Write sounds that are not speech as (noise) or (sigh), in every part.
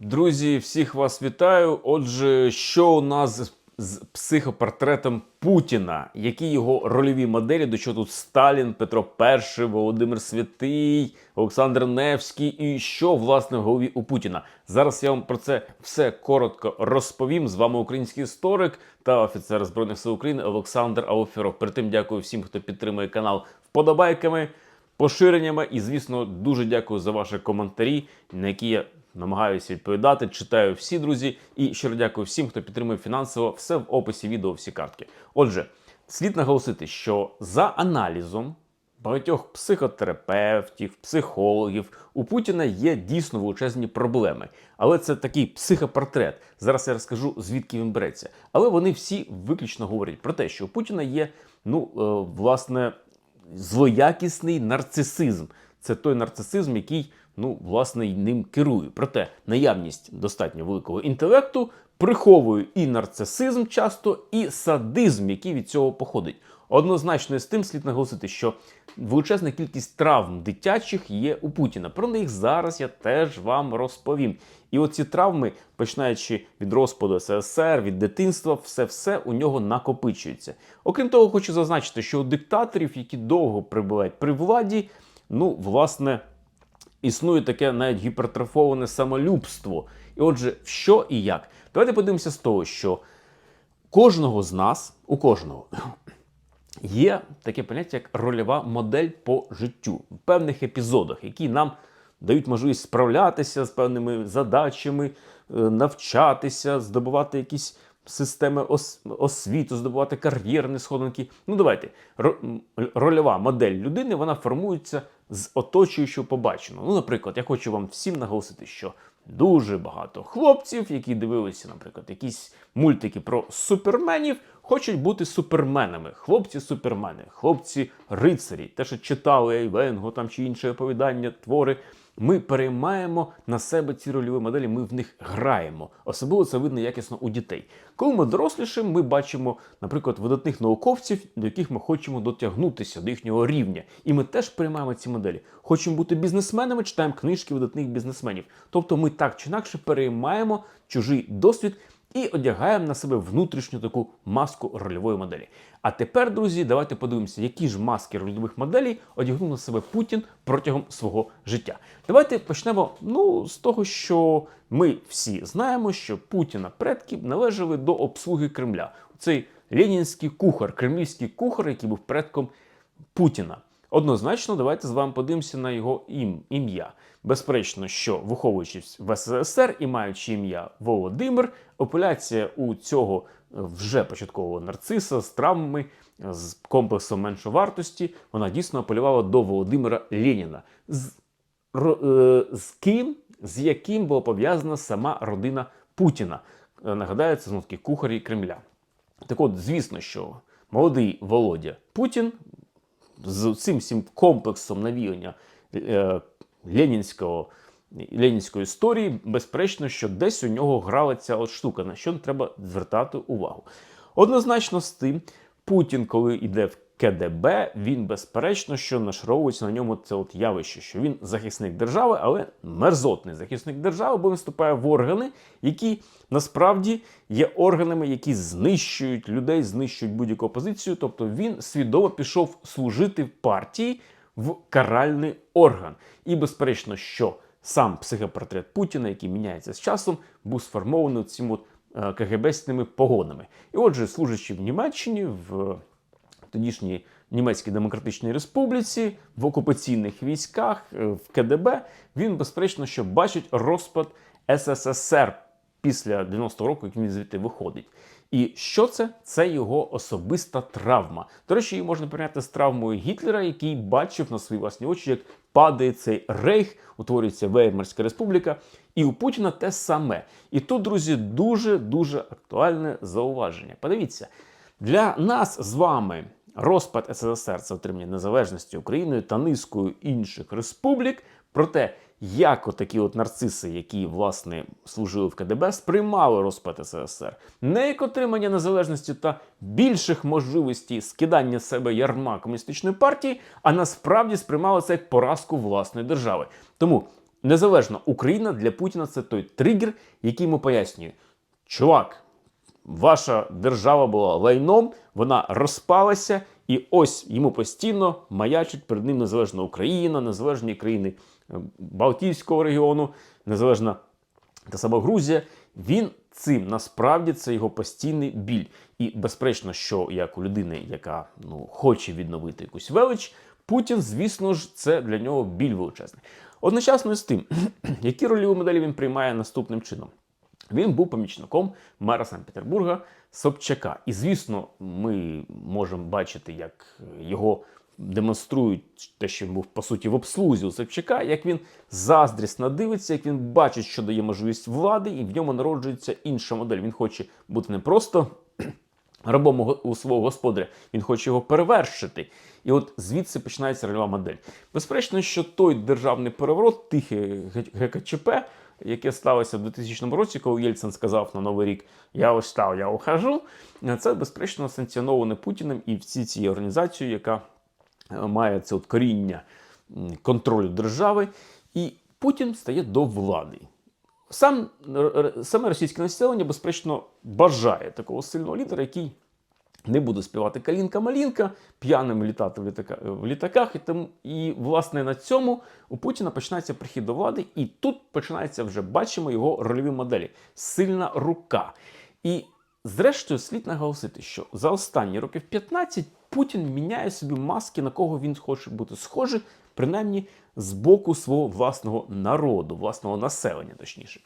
Друзі, всіх вас вітаю. Отже, що у нас з- психопортретом Путіна? Які його рольові моделі? До чого тут Сталін, Петро І, Володимир Святий, Олександр Невський і що власне в голові у Путіна? Зараз я вам про це все коротко розповім. З вами український історик та офіцер збройних сил України Олександр Ауфіров. Перед тим дякую всім, хто підтримує канал вподобайками поширеннями. І, звісно, дуже дякую за ваші коментарі, на які я намагаюся відповідати. Читаю всі друзі. І щиро дякую всім, хто підтримує фінансово. Все в описі відео, всі картки. Отже, слід наголосити, що за аналізом. Багатьох психотерапевтів, психологів у Путіна є дійсно величезні проблеми. Але це такий психопортрет. Зараз я розкажу, звідки він береться. Але вони всі виключно говорять про те, що у Путіна є, ну, е, власне, злоякісний нарцисизм. Це той нарцисизм, який ну, власне, ним керує. Проте наявність достатньо великого інтелекту приховує і нарцисизм часто, і садизм, який від цього походить. Однозначно з тим слід наголосити, що величезна кількість травм дитячих є у Путіна. Про них зараз я теж вам розповім. І оці травми, починаючи від розпаду СССР, від дитинства, все-все у нього накопичується. Окрім того, хочу зазначити, що у диктаторів, які довго перебувають при владі, ну, власне, існує таке навіть гіпертрофоване самолюбство. І отже, що і як? Давайте подивимося з того, що кожного з нас, у кожного, (clears throat) є таке поняття, як рольова модель по життю в певних епізодах, які нам дають можливість справлятися з певними задачами, е, навчатися, здобувати якісь системи ос- освіту, здобувати кар'єрні сходинки. Ну, давайте. Ро- Рольова модель людини вона формується з оточуючого побаченого. Ну, наприклад, я хочу вам всім наголосити, що дуже багато хлопців, які дивилися, наприклад, якісь мультики про суперменів, хочуть бути суперменами. Хлопці-супермени, хлопці-рицарі, те, що читали Ейвенго там чи інше оповідання, твори. Ми переймаємо на себе ці рольові моделі, ми в них граємо. Особливо це видно якісно у дітей. Коли ми дорослішим, ми бачимо, наприклад, видатних науковців, до яких ми хочемо дотягнутися до їхнього рівня. І ми теж приймаємо ці моделі. Хочемо бути бізнесменами, читаємо книжки видатних бізнесменів. Тобто ми так чи інакше переймаємо чужий досвід і одягаємо на себе внутрішню таку маску рольової моделі. А тепер, друзі, давайте подивимося, які ж маски рольових моделей одягнув на себе Путін протягом свого життя. Давайте почнемо ну, з того, що ми всі знаємо, що Путіна предки належали до обслуги Кремля. Цей ленінський кухар, кремлівський кухар, який був предком Путіна. Однозначно, давайте з вами подивимося на його ім, ім'я. Безперечно, що виховуючись в СССР і маючи ім'я Володимир, апеляція у цього е, вже початкового нарциса з травмами, з комплексом меншовартості, вона дійсно апелювала до Володимира Леніна. З, ро- е, з ким, з яким була пов'язана сама родина Путіна. Е, Нагадаю, це знову таки кухарі Кремля. Так от, звісно, що молодий Володя Путін з цим всім комплексом навіяння е, ленінського, ленінської історії, безперечно, що десь у нього грала ця от штука, на що треба звертати увагу. Однозначно з тим, Путін, коли йде в КДБ, він безперечно, що нашаровується на ньому це от явище, що він захисник держави, але мерзотний захисник держави, бо він вступає в органи, які насправді є органами, які знищують людей, знищують будь-яку опозицію. Тобто він свідомо пішов служити в партії в каральний орган. І безперечно, що сам психопортрет Путіна, який міняється з часом, був сформований цим от е, КГБ-сними погонами. І отже, служачи в Німеччині, в тодішній Німецькій Демократичній Республіці, в окупаційних військах, е, в КДБ, він безперечно, що бачить розпад СССР після 90-го року, як він звідти виходить. І що це? Це його особиста травма. До речі, її можна порівняти з травмою Гітлера, який бачив на свої власні очі, як падає цей рейх, утворюється Веймарська республіка. І у Путіна те саме. І тут, друзі, дуже дуже актуальне зауваження. Подивіться, для нас з вами розпад СССР це отримання незалежності Україною та низкою інших республік. Проте, як отакі от нарциси, які власне служили в КДБ, сприймали розпад СССР не як отримання незалежності та більших можливостей скидання себе ярма комуністичної партії, а насправді сприймали це як поразку власної держави. Тому незалежно Україна для Путіна це той тригер, який йому пояснює, чувак, ваша держава була лайном, вона розпалася, і ось йому постійно маячить перед ним незалежна Україна, незалежні країни е, Балтійського регіону, незалежна та сама Грузія. Він цим насправді це його постійний біль. І безперечно, що як у людини, яка ну хоче відновити якусь велич, Путін, звісно ж, це для нього біль величезний. Одночасно з тим, (clears throat) які рольові моделі він приймає наступним чином. Він був помічником мера Санкт-Петербурга Собчака. І, звісно, ми можемо бачити, як його демонструють те, що він був по суті в обслузі у Собчака, як він заздрісно дивиться, як він бачить, що дає можливість влади, і в ньому народжується інша модель. Він хоче бути не просто (clears throat) рабом у- свого господаря, він хоче його перевершити. І от звідси починається рольова модель. Безперечно, що той державний переворот, тихе Г- ГКЧП, яке сталося в 2000 році, коли Єльцин сказав на Новий рік Я устав, я ухожу. Це безперечно санкціоноване Путіним і всі цією організацією, яка е, має це от коріння контролю держави. І Путін стає до влади. Сам, саме російське населення, безперечно, бажає такого сильного лідера, який не буде співати калінка-малінка, п'яним літати в, літака, в літаках. І, тому, і, власне, на цьому у Путіна починається прихід до влади, і тут починається вже бачимо його рольові моделі. Сильна рука. І зрештою слід наголосити, що за останні років 15 Путін міняє собі маски, на кого він хоче бути схожий, принаймні з боку свого власного народу, власного населення, точніше.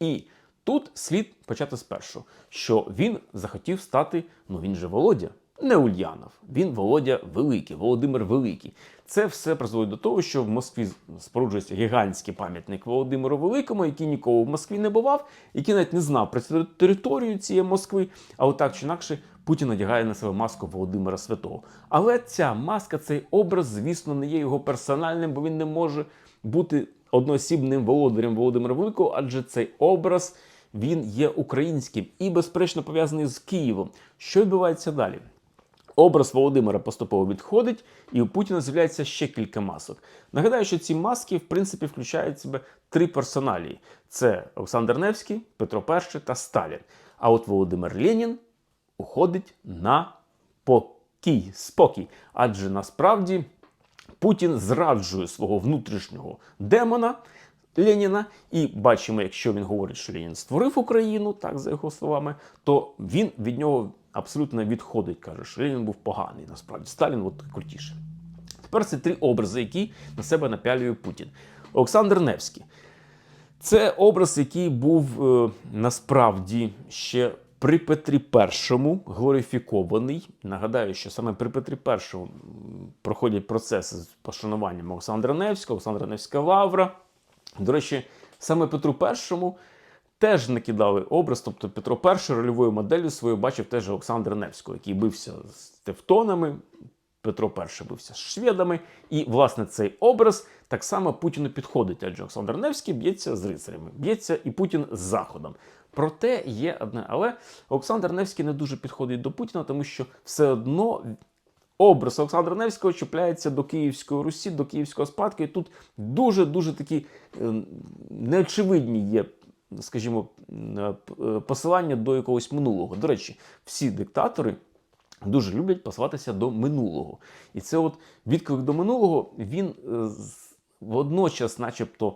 І тут слід почати спершу, що він захотів стати, ну він же Володя, не Ульянов, він Володя Великий, Володимир Великий. Це все призводить до того, що в Москві споруджується гігантський пам'ятник Володимиру Великому, який ніколи в Москві не бував, який навіть не знав про територію цієї Москви. А отак чи інакше Путін надягає на себе маску Володимира Святого. Але ця маска, цей образ, звісно, не є його персональним, бо він не може бути одноосібним володарем Володимира Великого, адже цей образ він є українським і, безперечно, пов'язаний з Києвом. Що відбувається далі? Образ Володимира поступово відходить, і у Путіна з'являється ще кілька масок. Нагадаю, що ці маски, в принципі, включають в себе три персоналії: це Олександр Невський, Петро І та Сталін. А от Володимир Ленін уходить на покій, спокій. Адже насправді Путін зраджує свого внутрішнього демона Леніна, і бачимо, якщо він говорить, що Ленін створив Україну, так за його словами, то він від нього абсолютно відходить, каже, що Ленін був поганий. Насправді Сталін от крутіше. Тепер це три образи, які на себе напялює Путін. Олександр Невський. Це образ, який був е, насправді ще при Петрі І глорифікований. Нагадаю, що саме при Петрі І проходять процеси з пошануванням Олександра Невського, Олександра Невська Лавра. До речі, саме Петру І теж накидали образ, тобто Петро І рольовою моделлю свою бачив теж Олександра Невського, який бився з тевтонами. Петро І бився з шведами, і власне цей образ так само Путіну підходить, адже Олександр Невський б'ється з рицарями, б'ється і Путін з Заходом. Проте є одне, але Олександр Невський не дуже підходить до Путіна, тому що все одно образ Олександра Невського чіпляється до Київської Русі, до Київського спадку, і тут дуже дуже такі е, неочевидні є. Скажімо, е, посилання до якогось минулого. До речі, всі диктатори дуже люблять посилатися до минулого. І це от відклик до минулого, він е, водночас, начебто,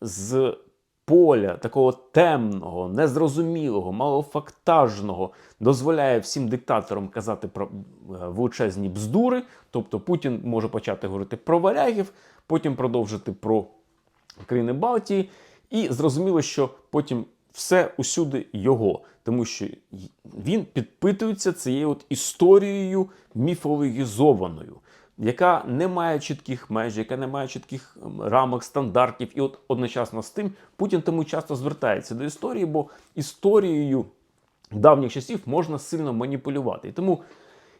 з поля такого темного, незрозумілого, малофактажного дозволяє всім диктаторам казати про е, величезні бздури. Тобто Путін може почати говорити про варягів, потім продовжити про країни Балтії, і зрозуміло, що потім все усюди його, тому що він підпитується цією от історією міфологізованою, яка не має чітких меж, яка не має чітких ем, рамок, стандартів. І от одночасно з тим Путін тому часто звертається до історії, бо історією давніх часів можна сильно маніпулювати. І тому,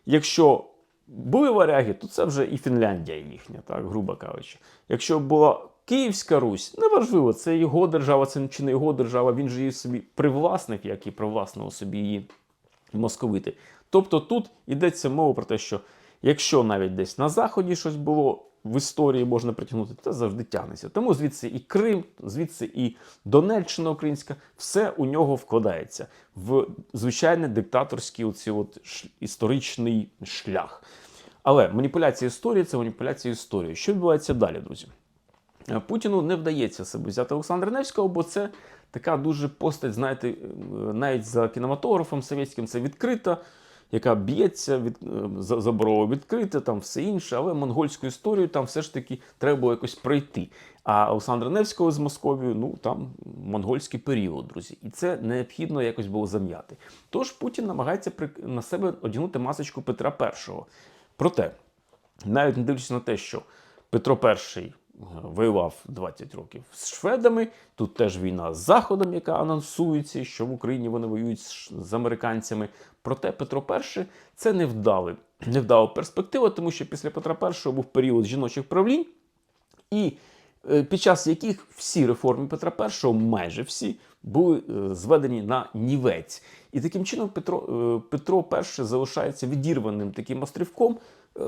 якщо були варяги, то це вже і Фінляндія їхня, так, грубо кажучи. Якщо була Київська Русь, неважливо, це його держава, це чи не його держава, він же її собі привласник, як і привласнив собі її московити. Тобто тут йдеться мова про те, що якщо навіть десь на Заході щось було в історії можна притягнути, це завжди тягнеться. Тому звідси і Крим, звідси і Донеччина українська, все у нього вкладається в звичайний диктаторський оці от історичний шлях. Але маніпуляція історії це маніпуляція історії. Що відбувається далі, друзі? Е, Путіну не вдається себе взяти Олександра Невського, бо це така дуже постать, знаєте, навіть за кінематографом совєтським це відкрита, яка б'ється, від, е, за- заборова відкрита, там все інше, але монгольську історію там все ж таки треба було якось пройти. А Олександра Невського з Московією, ну там монгольський період, друзі. І це необхідно якось було зам'яти. Тож Путін намагається на себе одягнути масочку Петра І. Проте, навіть не дивлячись на те, що Петро І е, воював 20 років з шведами. Тут теж війна з Заходом, яка анонсується, що в Україні вони воюють з американцями. Проте Петро І це невдалий, невдала перспектива, тому що після Петра І був період жіночих правлінь, і е, під час яких всі реформи Петра І, майже всі, були е, зведені на нівець. І таким чином Петро, е, Петро І залишається відірваним таким острівком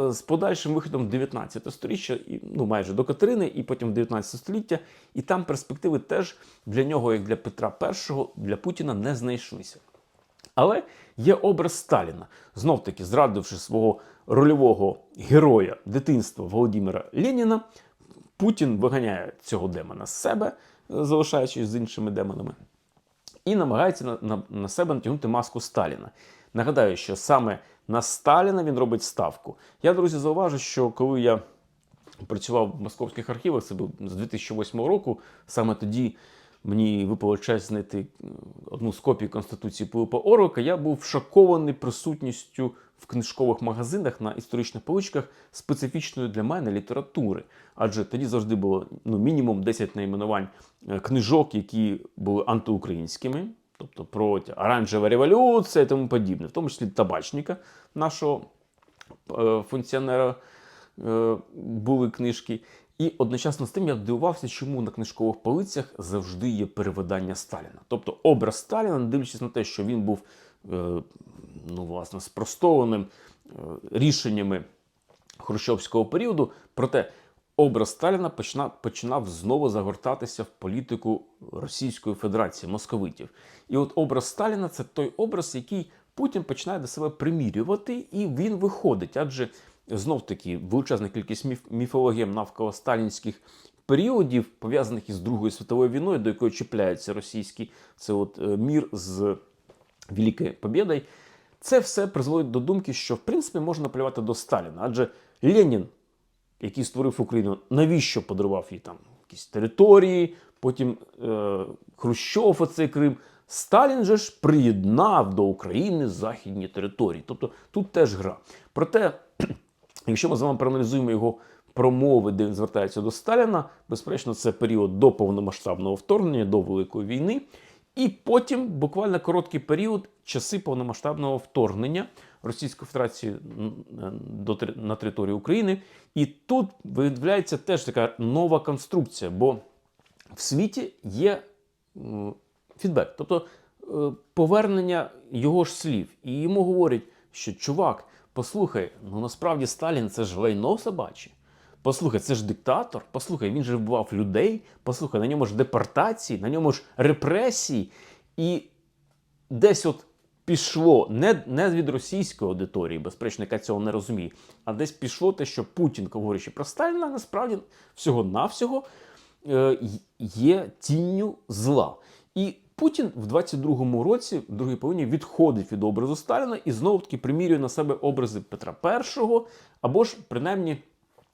з подальшим виходом в 19 століття, ну майже до Катерини, і потім в 19 століття. І там перспективи теж для нього, як для Петра І, для Путіна не знайшлися. Але є образ Сталіна, знов таки зрадивши свого рольового героя дитинства Володимира Леніна, Путін виганяє цього демона з себе, залишаючись з іншими демонами, і намагається на, на, на себе натягнути маску Сталіна. Нагадаю, що саме на Сталіна він робить ставку. Я, друзі, зауважу, що коли я працював в московських архівах, це був з 2008 року, саме тоді мені випало честь знайти е, одну з копій Конституції Пилипа Орлика, я був шокований присутністю в книжкових магазинах на історичних поличках специфічної для мене літератури. Адже тоді завжди було ну, мінімум 10 найменувань е, книжок, які були антиукраїнськими, тобто про оранжева революція і тому подібне, в тому числі табачника нашого е, функціонера були книжки. І одночасно з тим я дивувався, чому на книжкових полицях завжди є перевидання Сталіна. Тобто образ Сталіна, дивлячись на те, що він був е, ну, власне, спростованим е, рішеннями хрущовського періоду, проте образ Сталіна починав, починав знову загортатися в політику Російської Федерації, московитів. І от образ Сталіна це той образ, який Путін починає до себе примірювати, і він виходить. Адже знов таки величезна кількість міф, міфологем навколо сталінських періодів, пов'язаних із Другою світовою війною, до якої чіпляється російський це от е, мір з Великою Побєдою, це все призводить до думки, що в принципі можна плювати до Сталіна. Адже Ленін, який створив Україну, навіщо подарував їй там якісь території, потім е, Хрущов оцей Крим. Сталін же ж приєднав до України західні території. Тобто тут теж гра. Проте, якщо ми з вами проаналізуємо його промови, де він звертається до Сталіна, безперечно, це період до повномасштабного вторгнення, до Великої війни. І потім буквально короткий період часи повномасштабного вторгнення Російської Федерації на територію України. І тут виявляється теж така нова конструкція, бо в світі є фідбек, тобто е, повернення його ж слів. І йому говорять, що чувак, послухай, ну насправді Сталін це ж лайно собаче. Послухай, це ж диктатор. Послухай, він же вбивав людей. Послухай, на ньому ж депортації, на ньому ж репресії. І десь от пішло не, не від російської аудиторії, безперечно, яка цього не розуміє, а десь пішло те, що Путін, говорячи про Сталіна, насправді всього-навсього е, є тінню зла. І Путін в 22-му році, в другій половині, відходить від образу Сталіна і знову таки примірює на себе образи Петра І, або ж принаймні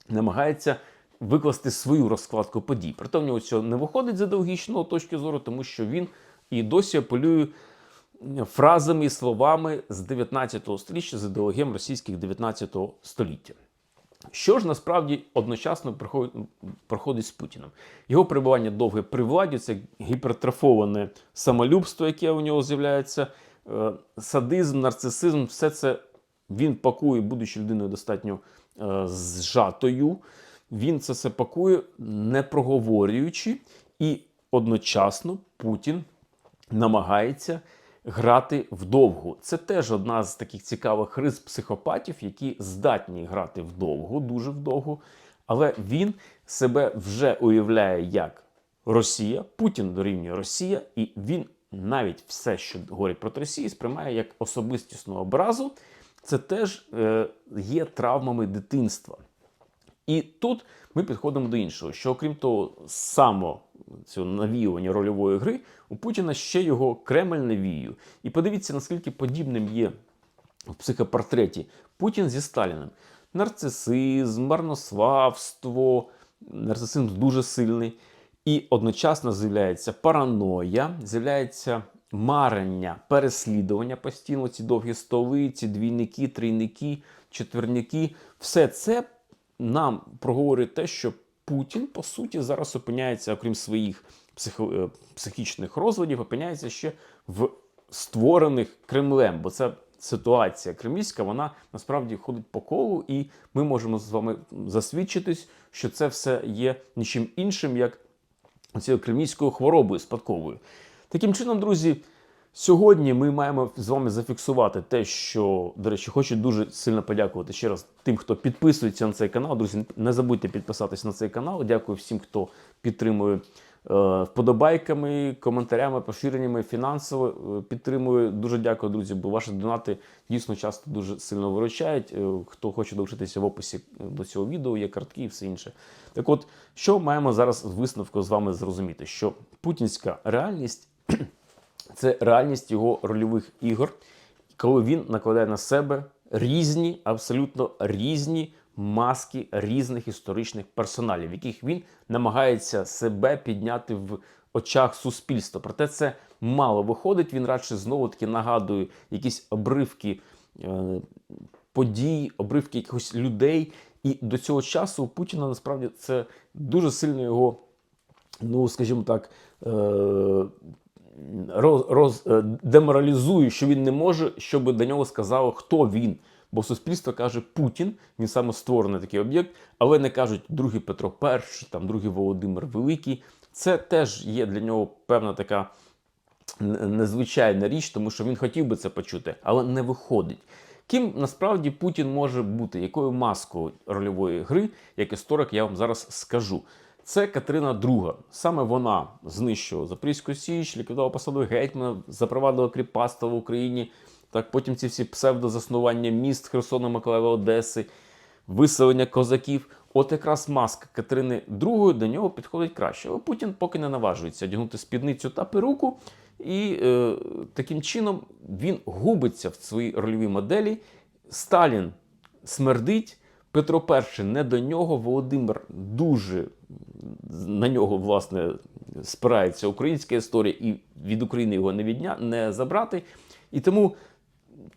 намагається викласти свою розкладку подій. Проте в нього цього не виходить з ідеологічного точки зору, тому що він і досі апелює фразами і словами з 19 століття, з ідеологієм російських 19 століття. Що ж насправді одночасно проходить, з Путіним? Його перебування довге при владі, це гіпертрофоване самолюбство, яке у нього з'являється, е, садизм, нарцисизм, все це він пакує, будучи людиною достатньо е, зжатою. Він це все пакує, не проговорюючи, і одночасно Путін намагається грати вдовгу. Це теж одна з таких цікавих рис психопатів, які здатні грати вдовгу, дуже вдовго. Але він себе вже уявляє як Росія, Путін дорівнює Росія, і він навіть все, що говорить проти Росії, сприймає як особистісну образу. Це теж е, є травмами дитинства. І тут ми підходимо до іншого: що окрім того, само цього навіювання рольової гри, у Путіна ще його Кремль навіює. І подивіться, наскільки подібним є в психопортреті Путін зі Сталіним. Нарцисизм, марнославство, нарцисизм дуже сильний. І одночасно з'являється параноя, з'являється марення, переслідування постійно, ці довгі столи, ці двійники, трійники, четверняки. Все це нам проговорює те, що Путін, по суті, зараз опиняється, окрім своїх психо, е, психічних розладів, опиняється ще в створених Кремлем, бо це ситуація кремлівська, вона насправді ходить по колу, і ми можемо з вами засвідчитись, що це все є нічим іншим, як цією кремлівською хворобою спадковою. Таким чином, друзі, сьогодні ми маємо з вами зафіксувати те, що, до речі, хочу дуже сильно подякувати ще раз тим, хто підписується на цей канал. Друзі, не забудьте підписатися на цей канал. Дякую всім, хто підтримує е, вподобайками, коментарями, поширеннями, фінансово е, підтримує. Дуже дякую, друзі, бо ваші донати дійсно часто дуже сильно виручають. Е, Хто хоче долучитися в описі до цього відео, є картки і все інше. Так от, що маємо зараз з висновку з вами зрозуміти? Що путінська реальність це реальність його рольових ігор, коли він накладає на себе різні, абсолютно різні маски різних історичних персоналів, яких він намагається себе підняти в очах суспільства. Проте це мало виходить. Він радше знову таки нагадує якісь обривки е, подій, обривки якихось людей. І до цього часу у Путіна насправді це дуже сильно його, ну скажімо так, е, роз, роз, е, деморалізує, що він не може, щоб до нього сказало, хто він. Бо суспільство каже Путін, він саме створений такий об'єкт, але не кажуть другий Петро І, там другий Володимир Великий. Це теж є для нього певна така незвичайна річ, тому що він хотів би це почути, але не виходить. Ким насправді Путін може бути, якою маскою рольової гри, як історик, я вам зараз скажу. Це Катерина II. Саме вона знищувала Запорізьку Січ, ліквідувала посаду гетьмана, запровадила кріпацтво в Україні. Так, потім ці всі псевдозаснування міст Херсона, Миколаєва, Одеси, виселення козаків. От якраз маска Катерини II до нього підходить краще. Але Путін поки не наважується одягнути спідницю та перуку, і е, таким чином він губиться в своїй рольовій моделі. Сталін смердить. Петро І не до нього, Володимир дуже на нього власне спирається українська історія, і від України його не відня не забрати. І тому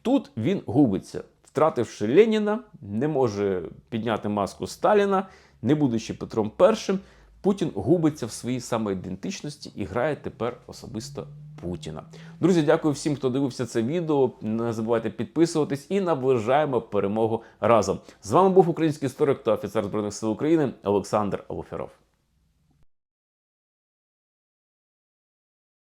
тут він губиться, втративши Леніна, не може підняти маску Сталіна, не будучи Петром І, Путін губиться в своїй самоідентичності і грає тепер особисто Путіна. Друзі, дякую всім, хто дивився це відео. Не забувайте підписуватись і наближаємо перемогу разом. З вами був український історик та офіцер збройних сил України Олександр Олоферов.